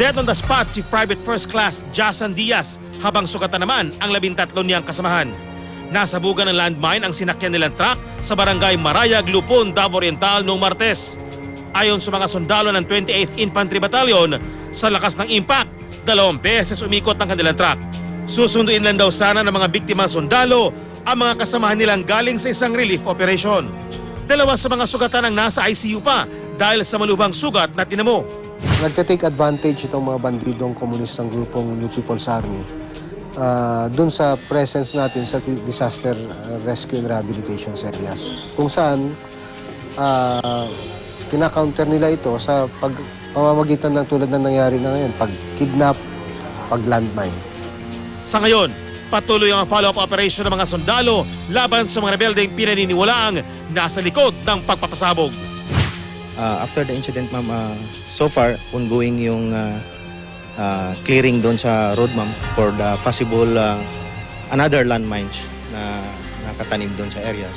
Dead on the spot si Private First Class Jason Diaz habang sugatan naman ang labintatlo niyang kasamahan. Nasabugan ng landmine ang sinakyan nilang truck sa barangay Marayag, Lupon, Davao Oriental noong Martes. Ayon sa mga sundalo ng 28th Infantry Battalion, sa lakas ng impact, dalawang beses umikot ang kanilang truck. Susunduin lang daw sana ng mga biktima sundalo ang mga kasamahan nilang galing sa isang relief operation. Dalawa sa mga sugatan ang nasa ICU pa dahil sa malubhang sugat na tinamo. Nagte-take advantage itong mga bandidong komunistang grupong New People's Army ah, dun sa presence natin sa disaster ah, rescue and rehabilitation areas. Kung saan ah, kina-counter nila ito sa pag pamamagitan ng tulad ng nangyari na ngayon, pag-kidnap, pag-landmine. Sa ngayon, patuloy ang follow-up operation ng mga sundalo laban sa mga rebeldeng pinaniniwalaang nasa likod ng pagpapasabog. Uh, after the incident, ma'am, uh, so far, ongoing yung uh, uh, clearing doon sa road, ma'am, for the possible uh, another landmines na nakatanim doon sa areas.